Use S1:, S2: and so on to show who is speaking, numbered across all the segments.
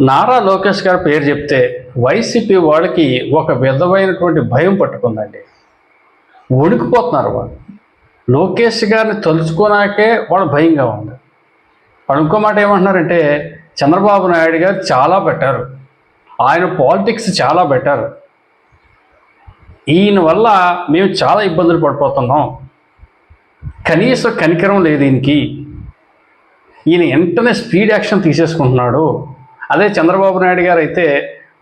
S1: నారా లోకేష్ గారి పేరు చెప్తే వైసీపీ వాళ్ళకి ఒక విధమైనటువంటి భయం పట్టుకుందండి. వణికిపోతున్నారు వాళ్ళు. లోకేష్ గారిని తలుచుకోనాకే వాళ్ళు భయంగా ఉంది. వాళ్ళు ఇంకో మాట ఏమంటున్నారంటే చంద్రబాబు నాయుడు గారు చాలా బెటర్. ఆయన పాలిటిక్స్ చాలా బెటర్. ఈయన వల్ల మేము చాలా ఇబ్బందులు పడిపోతున్నాం. కనీసం కనికరం లేదు ఈయనకి. ఈయన వెంటనే స్పీడ్ యాక్షన్ తీసేసుకుంటున్నాడు. అదే చంద్రబాబు నాయుడు గారు అయితే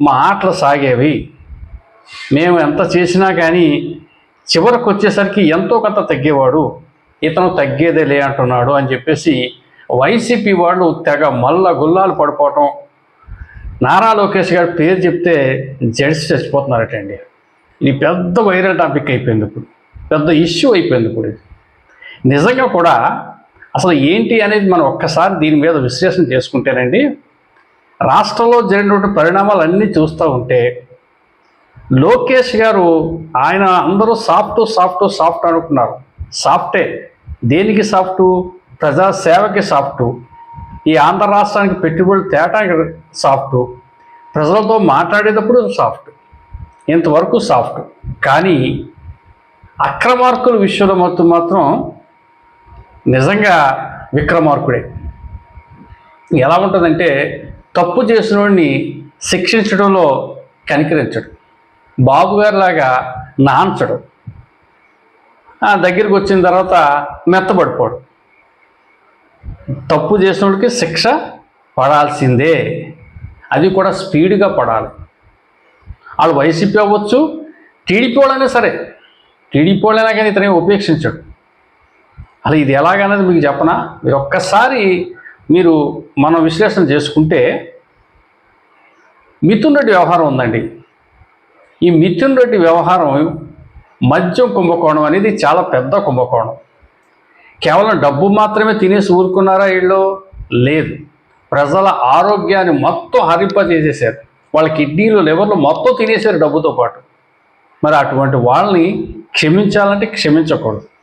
S1: మా ఆటలు సాగేవి. మేము ఎంత చేసినా కానీ చివరకు వచ్చేసరికి ఎంతో కొంత తగ్గేవాడు. ఇతను తగ్గేదేలే అంటున్నాడు అని చెప్పేసి వైసీపీ వాళ్ళు తెగ మల్ల గుల్లాలు పడిపోవటం. నారా లోకేష్ గారి పేరు చెప్తే జడిసి చచ్చిపోతున్నారటండి. ఇది పెద్ద వైరల్ టాపిక్ అయిపోయింది ఇప్పుడు. పెద్ద ఇష్యూ అయిపోయింది ఇప్పుడు ఇది. నిజంగా కూడా అసలు ఏంటి అనేది మనం ఒక్కసారి దీని మీద విశ్లేషణ చేసుకుంటేనండి రాష్ట్రంలో జరిగినటువంటి పరిణామాలు అన్నీ చూస్తూ ఉంటే లోకేష్ గారు ఆయన అందరూ సాఫ్ట్ సాఫ్ట్ సాఫ్ట్ అనుకున్నారు. సాఫ్టే. దేనికి సాఫ్ట్? ప్రజాసేవకి సాఫ్ట్. ఈ ఆంధ్ర రాష్ట్రానికి పెట్టుబడులు తేటానికి సాఫ్ట్. ప్రజలతో మాట్లాడేటప్పుడు సాఫ్ట్. ఇంతవరకు సాఫ్ట్. కానీ అక్రమార్కుల విషయంలో మొత్తం మాత్రం నిజంగా విక్రమార్కుడే. ఎలా ఉంటుందంటే తప్పు చేసిన వాడిని శిక్షించడంలో కనికరించడు. బాబుగారిలాగా నాంచడు ఆ దగ్గరికి వచ్చిన తర్వాత మెత్తబడిపోడు. తప్పు చేసినోడికి శిక్ష పడాల్సిందే. అది కూడా స్పీడ్గా పడాలి. వాళ్ళు వైసీపీ అవ్వచ్చు టీడీపీ వాళ్ళైనా సరే. టీడీపీ వాళ్ళైనా కానీ ఇతనే ఉపేక్షించడు. అలా ఇది ఎలాగనేది మీకు చెప్పనా? మీరు ఒక్కసారి మీరు మనం విశ్లేషణ చేసుకుంటే మిథున్ రెడ్డి వ్యవహారం ఉందండి. ఈ మిథున్ రెడ్డి వ్యవహారం మద్యం కుంభకోణం అనేది చాలా పెద్ద కుంభకోణం. కేవలం డబ్బు మాత్రమే తినేసి ఊరుకున్నారా వీళ్ళు? లేదు. ప్రజల ఆరోగ్యాన్ని మొత్తం హరింపజేసేసారు వాళ్ళ కిడ్నీలు లివర్లు మొత్తం తినేసారు డబ్బుతో పాటు. మరి అటువంటి వాళ్ళని క్షమించాలంటే క్షమించకూడదు.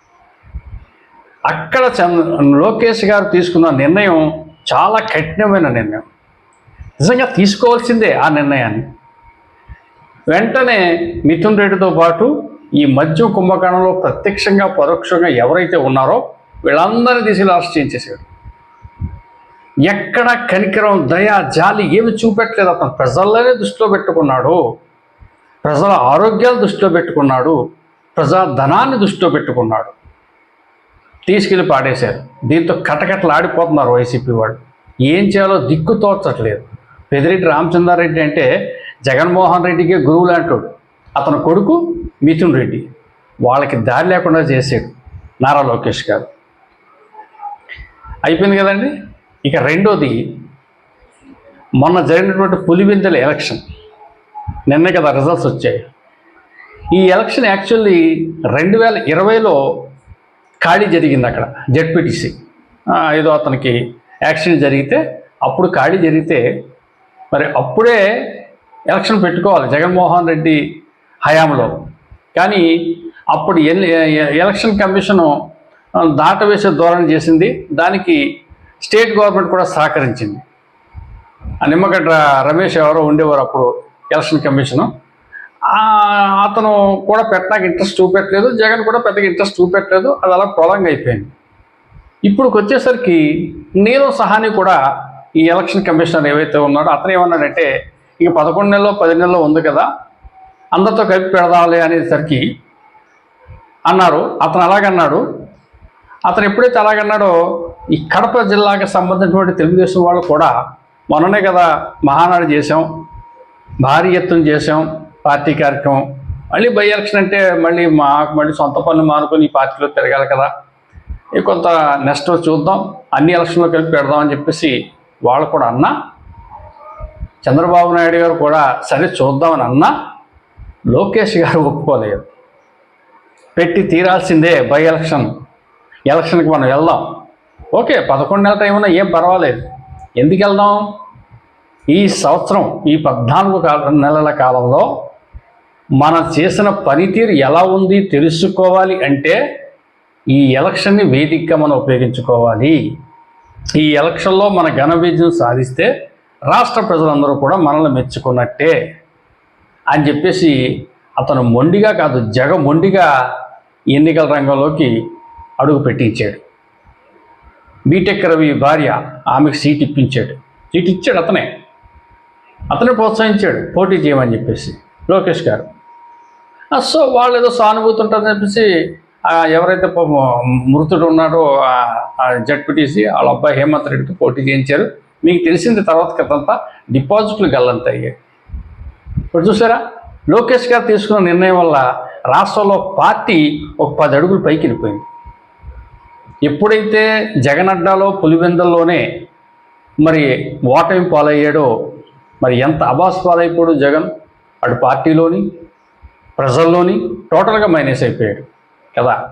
S1: అక్కడ చంద్ర లోకేష్ గారు తీసుకున్న నిర్ణయం చాలా కఠినమైన నిర్ణయం. నిజంగా తీసుకోవాల్సిందే ఆ నిర్ణయాన్ని. వెంటనే మిథున్ రెడ్డితో పాటు ఈ మద్యం కుంభకోణంలో ప్రత్యక్షంగా పరోక్షంగా ఎవరైతే ఉన్నారో వీళ్ళందరినీ తీసుకెళ్ళి అరెస్ట్ చేయించేసాడు ఎక్కడ కనికరం దయ జాలి ఏమి చూపెట్టలేదు. అతను ప్రజల్లోనే దృష్టిలో పెట్టుకున్నాడు. ప్రజల ఆరోగ్యాలు దృష్టిలో పెట్టుకున్నాడు. ప్రజా ధనాన్ని దృష్టిలో పెట్టుకున్నాడు. తీసుకెళ్ళి పాడేశారు. దీంతో కటకటలాడిపోతున్నారు వైసీపీ వాళ్ళు. ఏం చేయాలో దిక్కు తోచట్లేదు. పెదిరెడ్డి రామచంద్రారెడ్డి అంటే జగన్మోహన్ రెడ్డికి గురువు లాంటోడు. అతని కొడుకు మిథున్ రెడ్డి. వాళ్ళకి దారి లేకుండా చేసాడు నారా లోకేష్ గారు. అయిపోయింది కదండి? ఇక రెండోది మొన్న జరిగినటువంటి పులివెందుల ఎలక్షన్. నిన్నే కదా రిజల్ట్స్ వచ్చాయి. ఈ ఎలక్షన్ యాక్చువల్లీ రెండు వేల ఇరవైలో ఖాళీ జరిగింది అక్కడ జెడ్పీటీసీ. ఏదో అతనికి యాక్సిడెంట్ జరిగితే అప్పుడు ఖాళీ జరిగితే మరి అప్పుడే ఎలక్షన్ పెట్టుకోవాలి జగన్మోహన్ రెడ్డి హయాంలో. కానీ అప్పుడు ఎలక్షన్ కమిషను దాటవేసే ధోరణి చేసింది దానికి స్టేట్ గవర్నమెంట్ కూడా సహకరించింది. ఆ నిమ్మగడ్డ రమేష్ ఎవరో ఉండేవారు అప్పుడు ఎలక్షన్ కమిషను. అతను కూడా పెట్టడానికి ఇంట్రెస్ట్ చూపెట్టలేదు జగన్ కూడా పెద్దగా ఇంట్రెస్ట్ చూపెట్టలేదు అది అలా ప్రొలాంగ్ అయిపోయింది. ఇప్పుడు వచ్చేసరికి నీలం సహాని కూడా ఈ ఎలక్షన్ కమిషనర్ ఏవైతే ఉన్నాడో అతను ఏమన్నాడంటే ఇక పదకొండు నెలలో పది నెలలో ఉంది కదా అందరితో కలిపి పెడదాలి అనేసరికి అన్నారు. అతను అలాగన్నాడు అతను ఎప్పుడైతే అలాగన్నాడో ఈ కడప జిల్లాకి సంబంధించినటువంటి తెలుగుదేశం వాళ్ళు కూడా మొన్ననే కదా మహానాడు చేసాం భారీ ఎత్తున చేసాం పార్టీ కార్యక్రమం. మళ్ళీ బై ఎలక్షన్ అంటే మళ్ళీ మాకు మళ్ళీ సొంత పనులు మానుకొని ఈ పార్టీలో తిరగాలి కదా. ఇక కొంత నెక్స్ట్ చూద్దాం. అన్ని ఎలక్షన్లో కలిపి పెడదామని చెప్పేసి వాళ్ళు కూడా అన్నా చంద్రబాబు నాయుడు గారు కూడా సరే చూద్దామని అన్నా లోకేష్ గారు ఒప్పుకోలేదు. పెట్టి తీరాల్సిందే బై ఎలక్షన్. ఎలక్షన్కి మనం వెళ్దాం. ఓకే పదకొండు నెలల టైం ఉన్నా ఏం పర్వాలేదు. ఎందుకు వెళ్దాం? ఈ సంవత్సరం ఈ పద్నాలుగు కాల నెలల కాలంలో మనం చేసిన పనితీరు ఎలా ఉంది తెలుసుకోవాలి అంటే ఈ ఎలక్షన్ని వేదికగా మనం ఉపయోగించుకోవాలి. ఈ ఎలక్షన్లో మన ఘన విజయం సాధిస్తే రాష్ట్ర ప్రజలందరూ కూడా మనల్ని మెచ్చుకున్నట్టే అని చెప్పేసి అతను మొండిగా కాదు జగ మొండిగా ఎన్నికల రంగంలోకి అడుగు పెట్టించాడు. బీటెక్ రవి భార్య ఆమెకు సీట్ ఇప్పించాడు. సీట్ ఇచ్చాడు అతనే. అతనే ప్రోత్సహించాడు. పోటీ చేయమని చెప్పేసి లోకేష్ గారు. సో వాళ్ళు ఏదో సానుభూతి ఉంటుందని చెప్పేసి ఎవరైతే మృతుడు ఉన్నాడో జడ్పీటీసీ వాళ్ళ అబ్బాయి హేమంత్ రెడ్డికి పోటీ చేయించారు. మీకు తెలిసింది తర్వాత కదంతా డిపాజిట్లు గల్లంత అయ్యాయి. ఇప్పుడు చూసారా? లోకేష్ గారు తీసుకున్న నిర్ణయం వల్ల రాష్ట్రంలో పార్టీ ఒక పది అడుగులు పైకి వెళ్ళిపోయింది. ఎప్పుడైతే జగన్ అడ్డాలో పులివెందల్లోనే మరి ఓటమి పాలయ్యాడో మరి ఎంత అబాస్ పాలైపోడు జగన్? అటు పార్టీలోని ప్రజల్లోని టోటల్గా మైనస్ అయిపోయాడు కదా?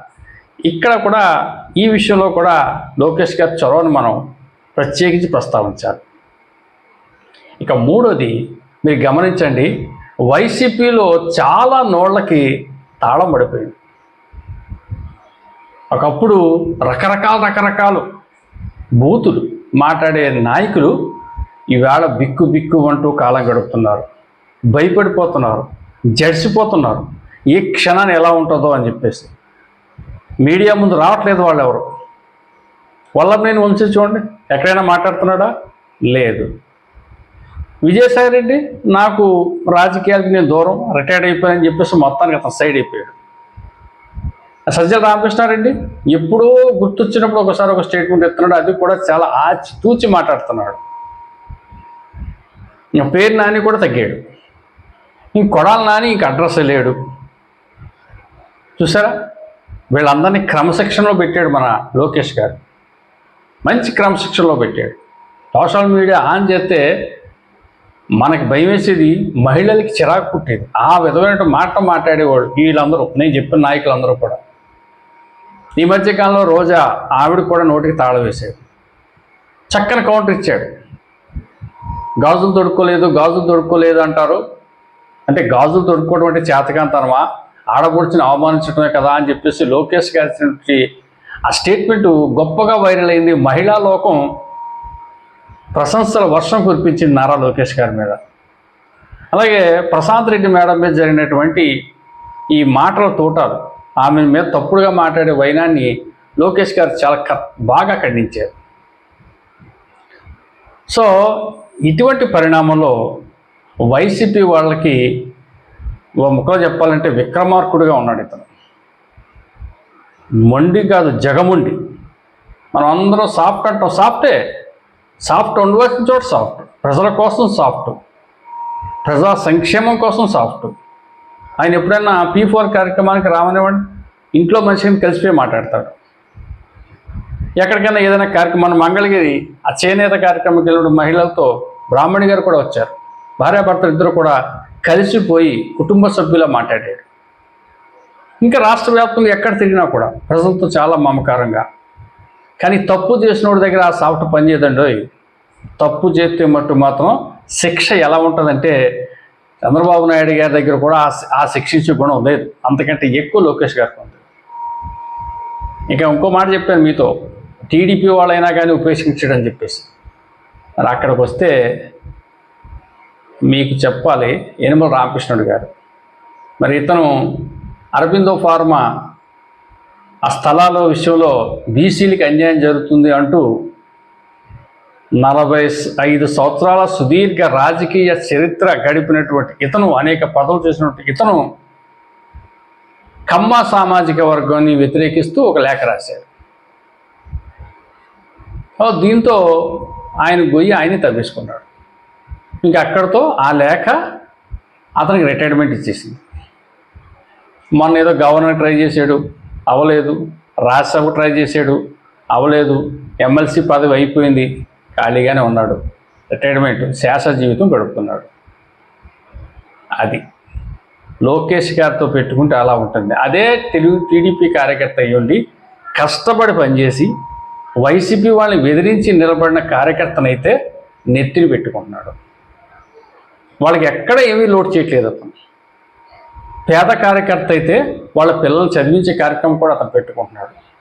S1: ఇక్కడ కూడా ఈ విషయంలో కూడా లోకేష్ గారి చొరవను మనం ప్రత్యేకించి ప్రస్తావించాలి. ఇక మూడోది మీరు గమనించండి వైసీపీలో చాలా నోళ్ళకి తాళం పడిపోయింది. ఒకప్పుడు రకరకాల రకరకాలు బూతులు మాట్లాడే నాయకులు ఈవేళ బిక్కు బిక్కు అంటూ కాలం గడుపుతున్నారు భయపడిపోతున్నారు. జడిసిపోతున్నారు. ఈ క్షణాన్ని ఎలా ఉంటుందో అని చెప్పేసి. మీడియా ముందు రావట్లేదు వాళ్ళు ఎవరు వల్లభనేని వంశీ చూడండి ఎక్కడైనా మాట్లాడుతున్నాడా? లేదు. విజయసాయి రెడ్డి నాకు రాజకీయాలకి నేను దూరం రిటైర్డ్ అయిపోయానని చెప్పేసి మొత్తానికి అతను సైడ్ అయిపోయాడు. సజ్జల రామకృష్ణారెడ్డి ఎప్పుడూ గుర్తొచ్చినప్పుడు ఒకసారి ఒక స్టేట్మెంట్ ఇస్తున్నాడు అది కూడా చాలా ఆచి తూచి మాట్లాడుతున్నాడు పేరు నాని కూడా తగ్గాడు. ఈ కొడాలి నాని ఇంక అడ్రస్ లేడు. చూసారా? వీళ్ళందరినీ క్రమశిక్షణలో పెట్టాడు మన లోకేష్ గారు. మంచి క్రమశిక్షణలో పెట్టాడు. సోషల్ మీడియా ఆన్ చేస్తే మనకి భయం వేసేది మహిళలకి చిరాకు పుట్టేది. ఆ విధమైన మాట మాట్లాడేవాళ్ళు వీళ్ళందరూ నేను చెప్పిన నాయకులందరూ కూడా. ఈ మధ్యకాలంలో రోజా ఆవిడ కూడా నోటికి తాళం వేసాడు చక్కని కౌంటర్ ఇచ్చాడు. గాజులు తొడుక్కోలేదు గాజులు తొడుక్కోలేదు అంటారు. అంటే గాజులు తొడుక్కోవడం అంటే చేతకాంతనమా ఆడపడుచుని అవమానించడమే కదా అని చెప్పేసి లోకేష్ గారి ఆ స్టేట్మెంట్ గొప్పగా వైరల్ అయింది. మహిళా లోకం ప్రశంసల వర్షం కురిపించింది నారా లోకేష్ గారి మీద. అలాగే ప్రశాంత్ రెడ్డి మేడం మీద జరిగినటువంటి ఈ మాటల తోటాలు ఆమె మీద తప్పుడుగా మాట్లాడే వైనాన్ని లోకేష్ గారు చాలా క- బాగా ఖండించారు. సో ఇటువంటి పరిణామంలో వైసీపీ వాళ్ళకి ఓ ముఖం చెప్పాలంటే విక్రమార్కుడిగా ఉన్నాడు ఇతను. మొండి కాదు జగముండి. మనం అందరం సాఫ్ట్ అంటాం సాఫ్టే. సాఫ్ట్ ఉండవలసిన చోట సాఫ్ట్. ప్రజల కోసం సాఫ్ట్. ప్రజా సంక్షేమం కోసం సాఫ్ట్. ఆయన ఎప్పుడైనా పీ ఫోర్ కార్యక్రమానికి రామనివ్వండి ఇంట్లో మనిషిని కలిసిపోయి మాట్లాడతాడు. ఎక్కడికైనా ఏదైనా కార్యక్రమం మంగళగిరి ఆ చేనేత కార్యక్రమంకి వెళ్ళిన మహిళలతో బ్రాహ్మణి గారు కూడా వచ్చారు. భార్యాభర్తలు ఇద్దరు కూడా కలిసిపోయి కుటుంబ సభ్యులా మాట్లాడాడు ఇంకా రాష్ట్ర వ్యాప్తంగా ఎక్కడ తిరిగినా కూడా ప్రజలతో చాలా మమకారంగా. కానీ తప్పు చేసినోడి దగ్గర ఆ సాఫ్ట్ పనిచేయదండి తప్పు చేస్తే మట్టు మాత్రం శిక్ష ఎలా ఉంటుందంటే చంద్రబాబు నాయుడు గారి దగ్గర కూడా ఆ శిక్షించే గుణం లేదు. అంతకంటే ఎక్కువ లోకేష్ గారికి ఉంది ఇంకా ఇంకో మాట చెప్పాను మీతో. టీడీపీ వాళ్ళైనా కానీ ఉపేక్షించడం చెప్పేసి. మరి అక్కడికి వస్తే మీకు చెప్పాలి యనమల రామకృష్ణుడు గారు. మరి ఇతను అరబిందో ఫార్మా ఆ స్థలాల విషయంలో బీసీలకి అన్యాయం జరుగుతుంది అంటూ నలభై ఐదు సంవత్సరాల సుదీర్ఘ రాజకీయ చరిత్ర గడిపినటువంటి ఇతను అనేక పదవులు చేసినటువంటి ఇతను కమ్మ సామాజిక వర్గాన్ని వ్యతిరేకిస్తూ ఒక లేఖ రాశారు దీంతో ఆయన గొయ్యి ఆయనే తవ్వేసుకున్నాడు. ఇంకా అక్కడితో ఆ లేఖ అతనికి రిటైర్మెంట్ ఇచ్చేసింది. మొన్న ఏదో గవర్నర్ ట్రై చేశాడు అవ్వలేదు రాజ్యసభ ట్రై చేశాడు అవ్వలేదు ఎమ్మెల్సీ పదవి అయిపోయింది ఖాళీగానే ఉన్నాడు. రిటైర్మెంట్ శాస జీవితం గడుపుతున్నాడు. అది. లోకేష్ గారితో పెట్టుకుంటే అలా ఉంటుంది. అదే తెలుగు టీడీపీ కార్యకర్త అయ్యుండి కష్టపడి పనిచేసి వైసీపీ వాళ్ళని బెదిరించి నిలబడిన కార్యకర్తనైతే నెత్తిని పెట్టుకుంటున్నాడు. వాళ్ళకి ఎక్కడ ఏమీ లోటు చేయట్లేదు అతను. పేద కార్యకర్త అయితే వాళ్ళ పిల్లలు చదివించే కార్యక్రమం కూడా అతను పెట్టుకుంటున్నాడు.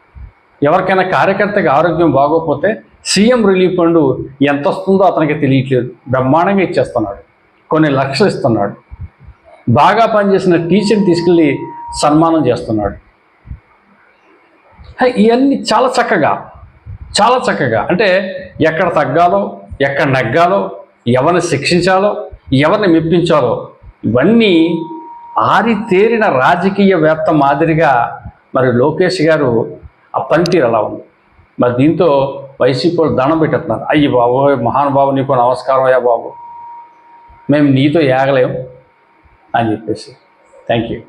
S1: ఎవరికైనా కార్యకర్తకి ఆరోగ్యం బాగోకపోతే సీఎం రిలీఫ్ ఫండ్ ఎంత వస్తుందో అతనికి తెలియట్లేదు. బ్రహ్మాండంగా ఇచ్చేస్తున్నాడు. కొన్ని లక్షలు ఇస్తున్నాడు. బాగా పనిచేసిన టీచర్ని తీసుకెళ్ళి సన్మానం చేస్తున్నాడు. ఇవన్నీ చాలా చక్కగా చాలా చక్కగా. అంటే ఎక్కడ తగ్గాలో ఎక్కడ నగ్గాలో ఎవరిని శిక్షించాలో ఎవరిని మెప్పించాలో? ఇవన్నీ ఆరితేరిన రాజకీయవేత్త మాదిరిగా మరి లోకేష్ గారు ఆ పనితీరు అలా ఉంది. మరి దీంతో వైసీపీ వాళ్ళు దండం పెట్టేస్తున్నారు. అయ్యి బాబు మహానుభావు నీకు నమస్కారం అయ్యా బాబు. మేము నీతో ఏగలేం అని చెప్పేసి. Thank you